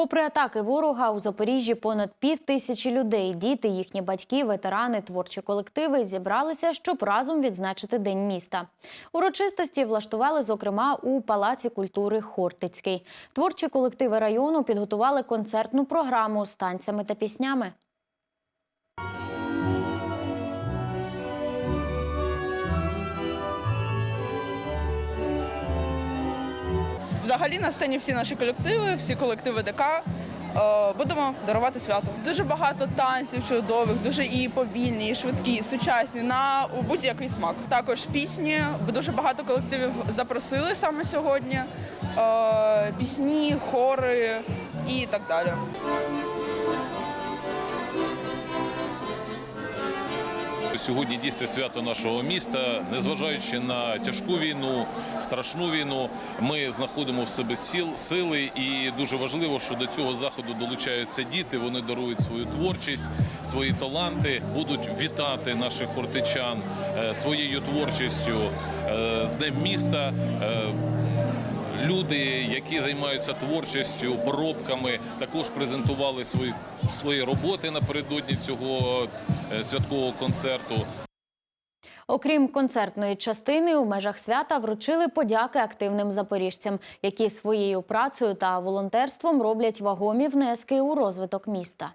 Попри атаки ворога, у Запоріжжі понад пів тисячі людей, діти, їхні батьки, ветерани, творчі колективи зібралися, щоб разом відзначити День міста. Урочистості влаштували, зокрема, у Палаці культури Хортицький. Творчі колективи району підготували концертну програму з танцями та піснями. Взагалі на сцені всі наші колективи, всі колективи ДК. е, Будемо дарувати свято. Дуже багато танців чудових, дуже і повільні, і швидкі, і сучасні на будь-який смак. Також пісні. Дуже багато колективів запросили саме сьогодні. Е, Пісні, хори і так далі. Сьогодні дійсно свято нашого міста. Незважаючи на тяжку війну, страшну війну, ми знаходимо в себе сіл, сили, і дуже важливо, що до цього заходу долучаються діти. Вони дарують свою творчість, свої таланти, будуть вітати наших хортичан е, своєю творчістю е, з Днем міста. Люди, які займаються творчістю, поробками, також презентували свої свої роботи напередодні цього е, святкового концерту. Окрім концертної частини, у межах свята вручили подяки активним запоріжцям, які своєю працею та волонтерством роблять вагомі внески у розвиток міста.